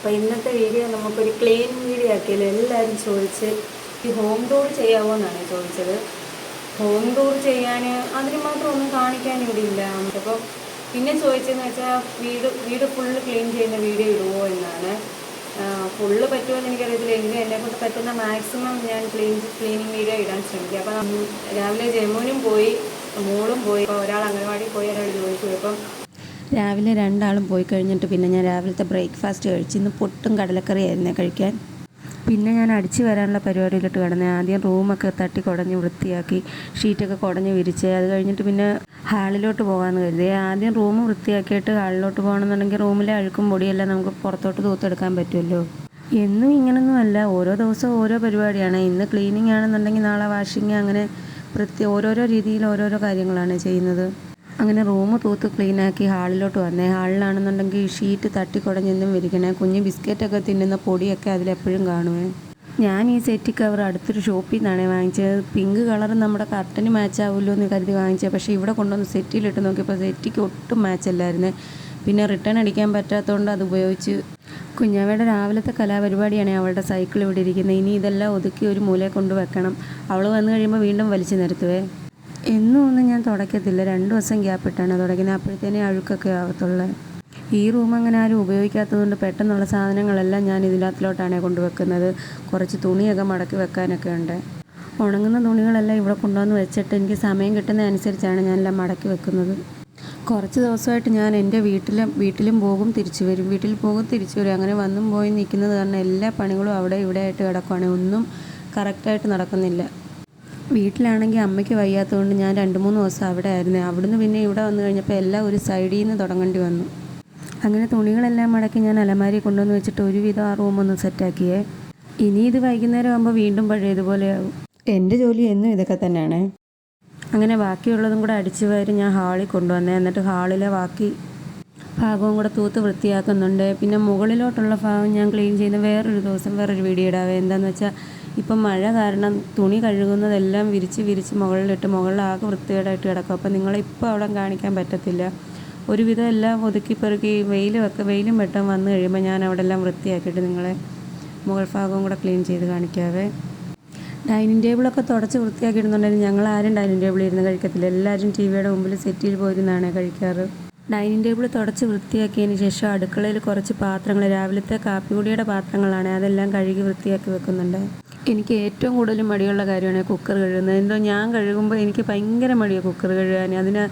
അപ്പോൾ ഇന്നത്തെ വീഡിയോ നമുക്കൊരു ക്ലീൻ വീഡിയോ ആക്കിയാലും എല്ലാവരും ചോദിച്ച് ഈ ഹോം ടൂർ ചെയ്യാമോ എന്നാണ് ചോദിച്ചത്. ഹോം ടൂർ ചെയ്യാൻ അതിന് മാത്രം ഒന്നും കാണിക്കാൻ ഇവിടെ ഇല്ല. അപ്പോൾ പിന്നെ ചോദിച്ചതെന്ന് വെച്ചാൽ വീട് വീട് ഫുള്ള് ക്ലീൻ ചെയ്യുന്ന വീഡിയോ ഇടുമോ എന്നാണ്. ഫുള്ള് പറ്റുമെന്ന് എനിക്കറിയത്തില്ല. എങ്കിലും എന്നെ കൊണ്ട് പറ്റുന്ന മാക്സിമം ഞാൻ ക്ലീൻ ക്ലീനിങ് വീഡിയോ ഇടാൻ ശ്രമിക്കും. അപ്പം രാവിലെ ജമ്മുവിനും പോയി മോളും പോയി. ഒരാൾ അംഗനവാടി പോയി ഒരാൾ പോയി. അപ്പം രാവിലെ രണ്ടാളും പോയി കഴിഞ്ഞിട്ട് പിന്നെ ഞാൻ രാവിലത്തെ ബ്രേക്ക്ഫാസ്റ്റ് കഴിച്ച് ഇന്ന് പൊട്ടും കടലക്കറി ആയിരുന്നു കഴിക്കാൻ. പിന്നെ ഞാൻ അടിച്ചു വരാനുള്ള പരിപാടിയിലിട്ട് കിടന്നേ. ആദ്യം റൂമൊക്കെ തട്ടി കുടഞ്ഞ് വൃത്തിയാക്കി ഷീറ്റൊക്കെ കുടഞ്ഞ് വിരിച്ച് അത് കഴിഞ്ഞിട്ട് പിന്നെ ഹാളിലോട്ട് പോകാമെന്ന് കരുതി. ആദ്യം റൂം വൃത്തിയാക്കിയിട്ട് ഹാളിലോട്ട് പോകണമെന്നുണ്ടെങ്കിൽ റൂമിലെ അഴുക്കും പൊടിയെല്ലാം നമുക്ക് പുറത്തോട്ട് തൂത്തെടുക്കാൻ പറ്റുമല്ലോ. എന്നും ഇങ്ങനൊന്നുമല്ല ഓരോ ദിവസവും ഓരോ പരിപാടിയാണ്. ഇന്ന് ക്ലീനിങ് ആണെന്നുണ്ടെങ്കിൽ നാളെ വാഷിങ് അങ്ങനെ പ്രത്യേക ഓരോരോ രീതിയിൽ ഓരോരോ കാര്യങ്ങളാണ് ചെയ്യുന്നത്. അങ്ങനെ റൂം തൂത്ത് ക്ലീനാക്കി ഹാളിലോട്ട് വന്നേ. ഹാളിലാണെന്നുണ്ടെങ്കിൽ ഷീറ്റ് തട്ടിക്കുടഞ്ഞെന്നും വിരിക്കണേ കുഞ്ഞ് ബിസ്ക്കറ്റൊക്കെ തിന്നുന്ന പൊടിയൊക്കെ അതിലെപ്പോഴും കാണുവേ. ഞാൻ ഈ സെറ്റ് കവർ അടുത്തൊരു ഷോപ്പിൽ നിന്നാണ് വാങ്ങിച്ചത്. പിങ്ക് കളർ നമ്മുടെ കർട്ടന് മാച്ച് ആവുമല്ലോ എന്ന് കരുതി വാങ്ങിച്ചത്. പക്ഷേ ഇവിടെ കൊണ്ടുവന്ന് സെറ്റിലിട്ട് നോക്കിയപ്പോൾ സെറ്റിക്ക് ഒട്ടും മാച്ച് അല്ലായിരുന്നേ പിന്നെ റിട്ടേൺ അടിക്കാൻ പറ്റാത്തതുകൊണ്ട് അത് ഉപയോഗിച്ച്. കുഞ്ഞാവയുടെ രാവിലത്തെ കലാപരിപാടിയാണ് അവളുടെ സൈക്കിൾ ഇവിടെ ഇരിക്കുന്നത്. ഇനി ഇതെല്ലാം ഒതുക്കി ഒരു മൂലയിൽ കൊണ്ട് വെക്കണം അവൾ വന്നു കഴിയുമ്പോൾ വീണ്ടും വലിച്ചു നിരത്തുവേ. എന്നും ഒന്നും ഞാൻ തുടയ്ക്കത്തില്ല. രണ്ട് ദിവസം ഗ്യാപ്പിട്ടാണ് തുടയ്ക്കുന്നത്. അപ്പോഴത്തേനെ അഴുക്കൊക്കെ ആവത്തുള്ളൂ. ഈ റൂം അങ്ങനെ ആരും ഉപയോഗിക്കാത്തതുകൊണ്ട് പെട്ടെന്നുള്ള സാധനങ്ങളെല്ലാം ഞാൻ ഇതിനകത്തിലോട്ടാണ് കൊണ്ടുവെക്കുന്നത്. കുറച്ച് തുണിയൊക്കെ മടക്കി വെക്കാനൊക്കെ ഉണ്ട്. ഉണങ്ങുന്ന തുണികളെല്ലാം ഇവിടെ കൊണ്ടുവന്ന് വെച്ചിട്ട് എനിക്ക് സമയം കിട്ടുന്ന അനുസരിച്ചാണ് ഞാനെല്ലാം മടക്കി വെക്കുന്നത്. കുറച്ച് ദിവസമായിട്ട് ഞാൻ എന്റെ വീട്ടിലും വീട്ടിലും പോകും തിരിച്ചു വരും. വീട്ടിൽ പോകും തിരിച്ചു വരും. അങ്ങനെ വന്നും പോയി നിൽക്കുന്നത് കാരണം എല്ലാ പണികളും അവിടെ ഇവിടെ ആയിട്ട് കിടക്കുവാണ്. ഒന്നും കറക്റ്റായിട്ട് നടക്കുന്നില്ല. വീട്ടിലാണെങ്കിൽ അമ്മയ്ക്ക് വയ്യാത്തതുകൊണ്ട് ഞാൻ രണ്ട് മൂന്ന് ദിവസം അവിടെ ആയിരുന്നു. അവിടുന്ന് പിന്നെ ഇവിടെ വന്നു കഴിഞ്ഞപ്പോൾ എല്ലാം ഒരു സൈഡിൽ നിന്ന് തുടങ്ങേണ്ടി വന്നു. അങ്ങനെ തുണികളെല്ലാം മടക്കി ഞാൻ അലമാരി കൊണ്ടുവന്ന് വെച്ചിട്ട് ഒരുവിധം ആ റൂമൊന്ന് സെറ്റാക്കിയേ ഇനി ഇത് വൈകുന്നേരം ആകുമ്പോൾ വീണ്ടും പഴയതുപോലെയാവും. എന്റെ ജോലി എന്നും ഇതൊക്കെ തന്നെയാണ്. അങ്ങനെ ബാക്കിയുള്ളതും കൂടെ അടിച്ചു വാരി ഞാൻ ഹാളിൽ കൊണ്ടുവന്നേ. എന്നിട്ട് ഹാളിലെ ബാക്കി ഭാഗവും കൂടെ തൂത്ത് വൃത്തിയാക്കുന്നുണ്ട്. പിന്നെ മുകളിലോട്ടുള്ള ഭാഗം ഞാൻ ക്ലീൻ ചെയ്യുന്ന വേറൊരു ദിവസം വേറൊരു വീഡിയോ ഇടാവേ. എന്താണെന്ന് വെച്ചാൽ ഇപ്പം മഴ കാരണം തുണി കഴുകുന്നതെല്ലാം വിരിച്ച് വിരിച്ച് മുകളിലിട്ട് മുകളിലാകെ വൃത്തികേടായിട്ട് കിടക്കും. അപ്പം നിങ്ങളെ ഇപ്പോൾ അവിടെ കാണിക്കാൻ പറ്റത്തില്ല. ഒരുവിധം എല്ലാം ഒതുക്കി പെറുക്കി വെയിലുമൊക്കെ വെയിലും വെട്ടം വന്നു കഴിയുമ്പോൾ ഞാൻ അവിടെ എല്ലാം വൃത്തിയാക്കിയിട്ട് നിങ്ങളെ മുകൾ ഭാഗവും കൂടെ ക്ലീൻ ചെയ്ത് കാണിക്കാവേ. ഡൈനിങ് ടേബിളൊക്കെ തുടച്ച് ഞങ്ങൾ ആരും ഡൈനിങ് ടേബിളിൽ ഇരുന്ന് കഴിക്കത്തില്ല. എല്ലാവരും ടി വിയുടെ മുമ്പിൽ സെറ്റിൽ പോയിരുന്നാണ് കഴിക്കാറ്. ഡൈനിങ് ടേബിൾ തുടച്ച് വൃത്തിയാക്കിയതിന് ശേഷം അടുക്കളയിൽ കുറച്ച് പാത്രങ്ങൾ രാവിലത്തെ കാപ്പിക്കുടിയുടെ പാത്രങ്ങളാണ് അതെല്ലാം കഴുകി വൃത്തിയാക്കി വെക്കുന്നുണ്ട്. എനിക്ക് ഏറ്റവും കൂടുതൽ മടിയുള്ള കാര്യമാണ് കുക്കർ കഴുകുന്നത്. എന്തോ ഞാൻ കഴുകുമ്പോൾ എനിക്ക് ഭയങ്കര മടിയാണ് കുക്കർ കഴുകാൻ. അതിന്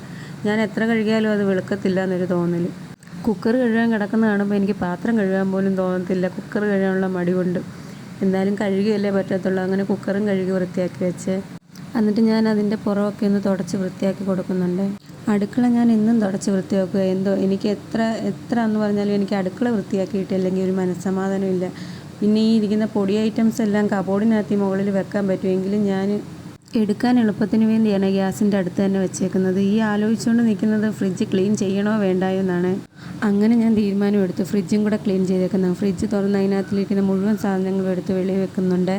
ഞാൻ എത്ര കഴുകിയാലും അത് വെളുക്കത്തില്ല എന്നൊരു തോന്നൽ. കുക്കർ കഴുകാൻ കിടക്കുന്ന കാണുമ്പോൾ എനിക്ക് പാത്രം കഴുകാൻ പോലും തോന്നത്തില്ല. കുക്കർ കഴുകാനുള്ള മടി കൊണ്ട് എന്തായാലും കഴുകിയല്ലേ പറ്റത്തുള്ളൂ. അങ്ങനെ കുക്കറും കഴുകി വൃത്തിയാക്കി വെച്ച്. എന്നിട്ട് ഞാൻ അതിന്റെ പുറമൊക്കെ ഒന്ന് തുടച്ച് വൃത്തിയാക്കി കൊടുക്കുന്നുണ്ട്. അടുക്കള ഞാൻ എന്നും തുടച്ച് വൃത്തിയാക്കുക. എന്തോ എനിക്ക് എത്ര എത്ര എന്ന് പറഞ്ഞാലും എനിക്ക് അടുക്കള വൃത്തിയാക്കിയിട്ടില്ലെങ്കിൽ ഒരു മനസ്സമാധാനമില്ല പിന്നെ ഈ ഇരിക്കുന്ന പൊടി ഐറ്റംസ് എല്ലാം കബോർഡിനകത്ത് മുകളിൽ വെക്കാൻ പറ്റുമെങ്കിലും ഞാൻ എടുക്കാൻ എളുപ്പത്തിന് വേണ്ടിയാണ് ഗ്യാസിന്റെ അടുത്ത് തന്നെ വെച്ചേക്കുന്നത്. ഈ ആലോചിച്ചുകൊണ്ട് നിൽക്കുന്നത് ഫ്രിഡ്ജ് ക്ലീൻ ചെയ്യണോ വേണ്ടായോ എന്നാണ്. അങ്ങനെ ഞാൻ തീരുമാനമെടുത്തു. ഫ്രിഡ്ജും കൂടെ ക്ലീൻ ചെയ്തേക്കുന്നത് ഫ്രിഡ്ജ് തുറന്ന് അതിനകത്തിലിരിക്കുന്ന മുഴുവൻ സാധനങ്ങളും എടുത്ത് വെളിയിൽ വെക്കുന്നുണ്ട്.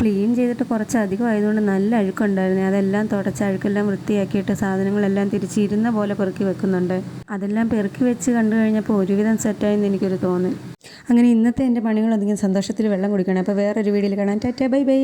ക്ലീൻ ചെയ്തിട്ട് കുറച്ച് അധികം ആയതുകൊണ്ട് നല്ല അഴുക്കുണ്ടായിരുന്നു. അതെല്ലാം തുടച്ച് അഴുക്കെല്ലാം വൃത്തിയാക്കിയിട്ട് സാധനങ്ങളെല്ലാം തിരിച്ചിരുന്ന പോലെ പെറുക്കി വെക്കുന്നുണ്ട്. അതെല്ലാം പെറുക്കി വെച്ച് കണ്ടു കഴിഞ്ഞപ്പോൾ ഒരുവിധം സെറ്റായെന്ന് എനിക്കൊരു തോന്നൽ. അങ്ങനെ ഇന്നത്തെ എന്റെ അധികം സന്തോഷത്തിൽ വെള്ളം കുടിക്കണം. അപ്പോൾ വേറൊരു വീഡിയോയിൽ കാണാൻ ടാറ്റ ബൈ ബൈ.